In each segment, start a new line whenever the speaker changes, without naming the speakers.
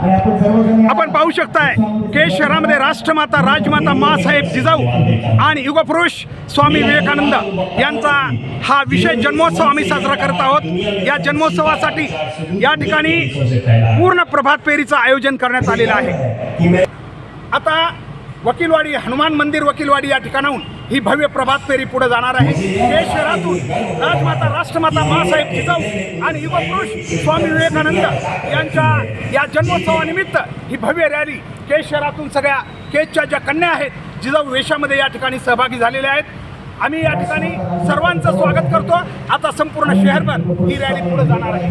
आपण
पाहू शकताय केश शहरामध्ये राष्ट्रमाता राजमाता मासाहेब जिजाऊ आणि युगपुरुष स्वामी विवेकानंद यांचा हा विशेष जन्मोत्सव आम्ही साजरा करत आहोत. या जन्मोत्सवासाठी या ठिकाणी पूर्ण प्रभात फेरीचं आयोजन करण्यात आलेलं आहे. आता वकीलवाडी हनुमान मंदिर वकीलवाडी या ठिकाणाहून ही भव्य प्रभात फेरी पुढे जाणार आहे. हे शहरातून राजमाता राष्ट्रमाता मासाहेब जिजाऊ आणि युगपुरुष स्वामी विवेकानंद यांच्या या जन्मोत्सवानिमित्त ही भव्य रॅली केज शहरातून सगळ्या केजच्या ज्या कन्या आहेत जिजाऊ वेशामध्ये या ठिकाणी सहभागी झालेल्या आहेत. आम्ही या ठिकाणी सर्वांचं स्वागत करतो. आता संपूर्ण शहरभर ही रॅली पुढे जाणार आहे.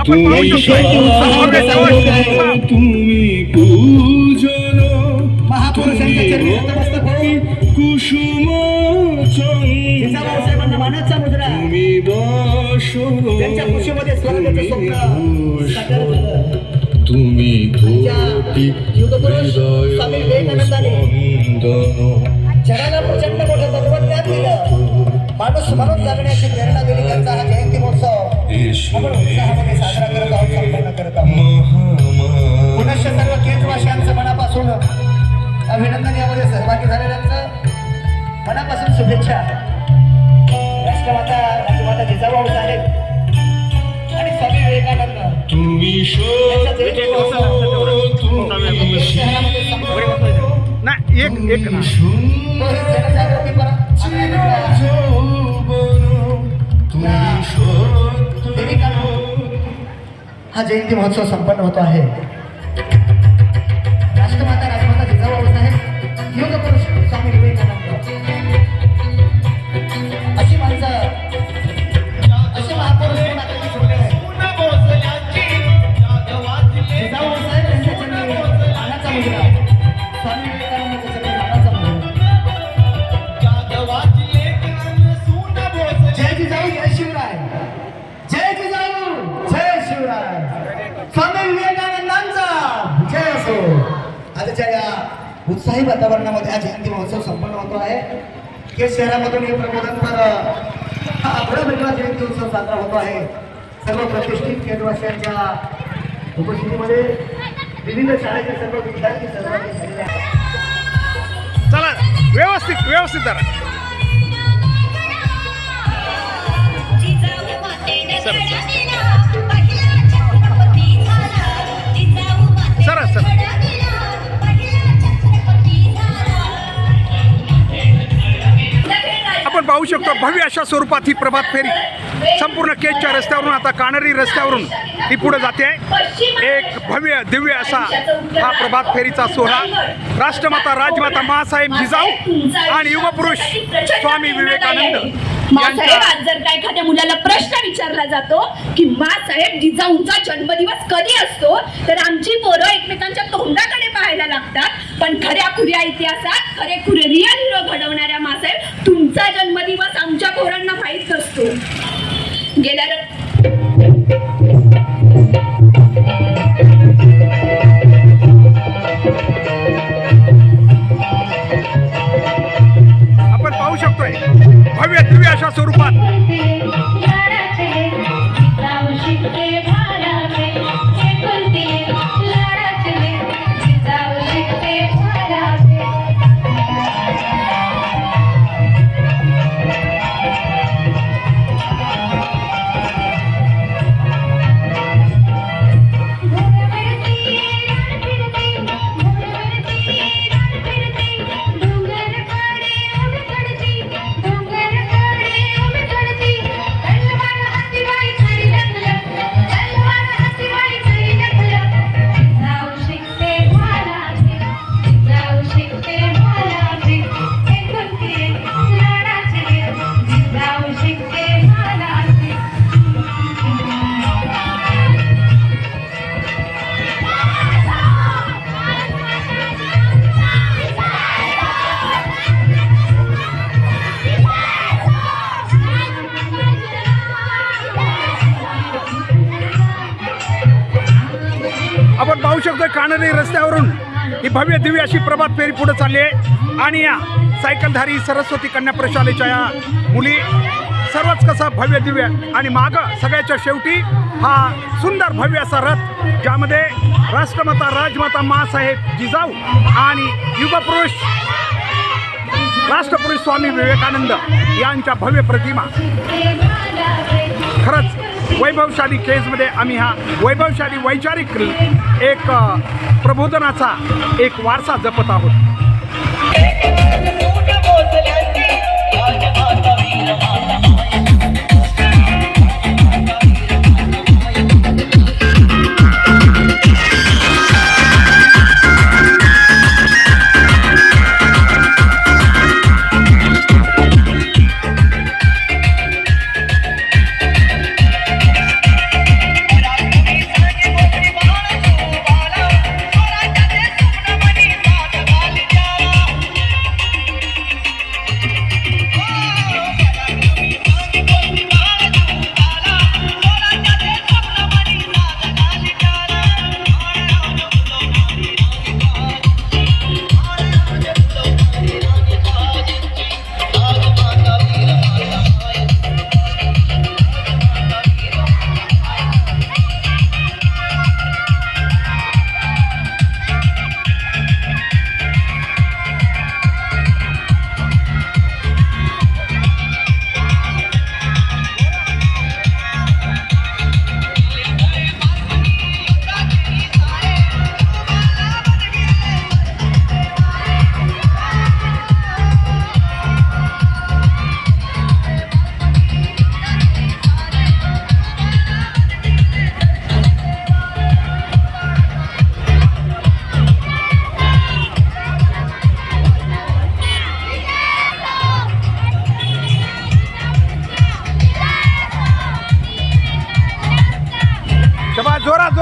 जयंती महोत्सव
आपण पाहू शकतो भव्य जवळ-
तुम्ही पूजन
महापुरुषांच्या चरणी नतमस्तक होऊन
कुसुम
जिजाबाईसाहेबांना मानाचा मुद्रा
तुम्ही दाशो
त्यांच्या कुशीमध्ये स्वर्गाचं स्वप्न साकार झालं.
तुम्ही कोटी
युगपुरुष स्वामी विवेकानंदाने
वंदन
जगाला प्रचंड मोठं तत्वज्ञान दिलं माणूस म्हणून जगण्याची प्रेरणा दिली त्यांचा हा जयंती महोत्सव पुनश्च सर्व मनापासून अभिनंदन यामध्ये सहभागी झालेल्यांचं मनापासून शुभेच्छा. राष्ट्रमाता साहेब आणि स्वामी विवेकानंद.
तुम्ही
नाही एक एक ना
हा जयंती महोत्सव संपन्न होतो आहे. उत्साही वातावरणामध्ये हा जयंती महोत्सव संपन्न होतो आहे. के शहरामधून हे प्रबोधनपर हा आपला वेगळा जयंती उत्सव साजरा होतो आहे. सर्व प्रतिष्ठित केंद्रवासियांच्या उपस्थितीमध्ये विविध शाळेचे सर्व विद्यार्थी सहभागी झालेले आहेत.
चला व्यवस्थित व्यवस्थित जरा आपण पाहू शकतो भव्य अशा स्वरूपात ही प्रभात फेरी. संपूर्ण केजच्या रस्त्यावरून आता कानरी रस्त्यावरून ही पुढे जाते. एक भव्य दिव्य असा हा प्रभात फेरीचा सोहळा. राष्ट्रमाता राजमाता मासाहेब जिजाऊ आणि युगपुरुष स्वामी विवेकानंद.
मासाहेब आज जर का एखाद्या मुलाला प्रश्न विचारला जातो की मासाहेब जिजाऊंचा जन्मदिवस कधी असतो तर आमची पोरं एकमेकांच्या तोंडाकडे पाहायला लागतात पण खऱ्या खुऱ्या इतिहासात खरे खुरे रिअल हिरो घडवणाऱ्या मासाहेब तुमचा जन्मदिवस आमच्या पोरांना माहीत असतो गेल्या
Thank you. भव्य दिव्य अशा स्वरूपात रस्त्यावरून ही भव्य दिव्य अशी प्रभात फेरी पुढे चालली आहे. आणि या सायकलधारी सरस्वती कन्या प्रशालेच्या या मुली सर्वच कसं भव्य दिव्य आणि मागं सगळ्याच्या शेवटी हा सुंदर भव्य असा रथ ज्यामध्ये राष्ट्रमाता राजमाता मासाहेब जिजाऊ आणि युगपुरुष राष्ट्रपुरुष स्वामी विवेकानंद यांच्या भव्य प्रतिमा. खरंच वैभवशाली केजमध्ये आम्ही हा वैभवशाली वैचारिक एक प्रबोधनाचा एक वारसा जपत आहोत.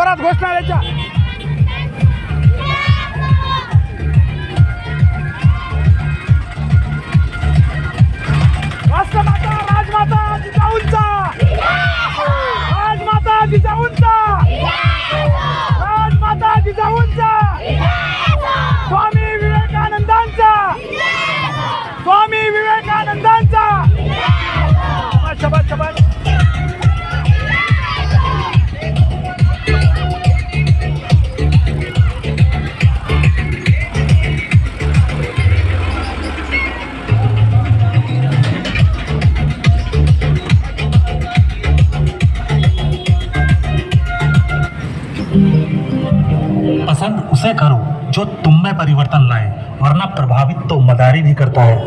जोरात जोरात घोषणा द्यायच्या. राष्ट्रमाता राजमाता जिजाऊंचा. राजमाता जिजाऊंचा.
जो तुम में परिवर्तन लाए वरना प्रभावित तो मदारी भी करता है।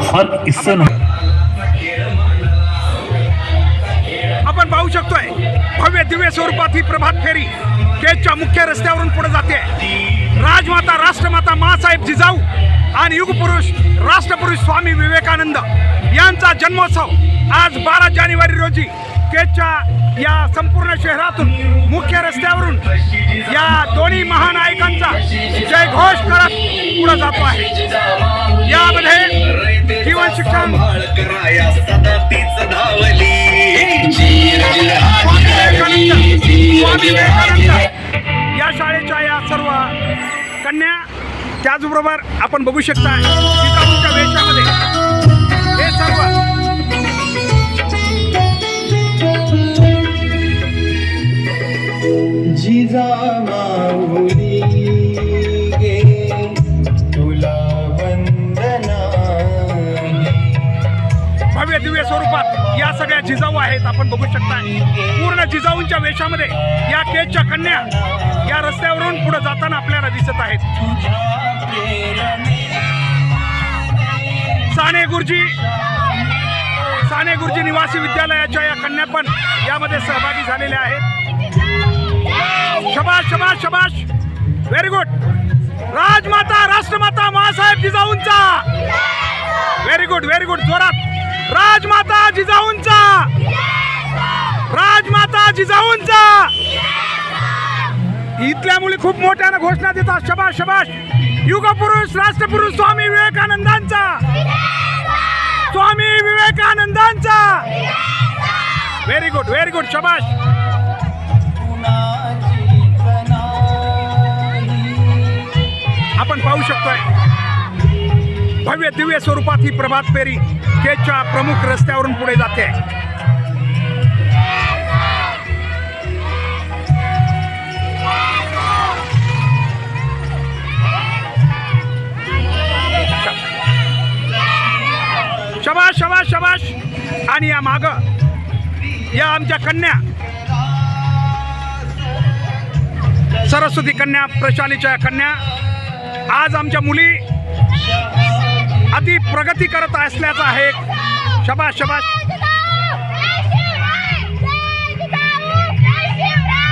फर्क इससे नहीं
आपण पाहू शकतोय भव्य दिव्य स्वरूपात ही प्रभात फेरी केजच्या मुख्य रस्त्यावरून पुढे जाते. राजमाता राष्ट्रमाता मासाहेब जिजाऊ आणि युगपुरुष राष्ट्रपुरुष स्वामी विवेकानंद यांचा जन्मोत्सव आज बारा जानेवारी रोजी केजच्या या संपूर्ण शहरातून मुख्य रस्त्यावरून या दोन्ही महानायकांचा जयघोष करत पुढे जातो आहे. यामध्ये जीवन शिक्षण या शाळेच्या या सर्व कन्या त्याचबरोबर आपण बघू शकता वेशामध्ये स्वरूपात या सगळ्या जिजाऊ आहेत आपण बघू शकता. पूर्ण जिजाऊंच्या वेशामध्ये या केजच्या कन्या या रस्त्यावरून पुढे जाताना आपल्याला दिसत आहेत. साने गुरुजी साने गुरुजी निवासी विद्यालयाच्या या कन्या पण यामध्ये सहभागी झालेल्या आहेत. शबाश शबाश शबाश व्हेरी गुड राजमाता राष्ट्रमाता महासाहेब जिजाऊंचा. व्हेरी गुड व्हेरी गुड जोरात. राजमाता जिजाऊंचा. राजमाता जिजाऊंचा. इथल्या मुली खूप मोठ्यानं घोषणा देतात. शबाश शबाश युगपुरुष राष्ट्रपुरुष स्वामी विवेकानंदांचा. स्वामी विवेकानंदांचा. व्हेरी गुड व्हेरी गुड शबाश आपण पाहू शकतोय. भव्य दिव्य स्वरूपात ही प्रभात फेरी केच्या प्रमुख रस्त्यावरून पुढे जाते. शबाश शबाश शबाश. आणि या माग या आमच्या कन्या. सरस्वती कन्या प्रशालीच्या कन्या. आज आमच्या मुली अति प्रगती करत असल्याचा आहे शबाश शबाश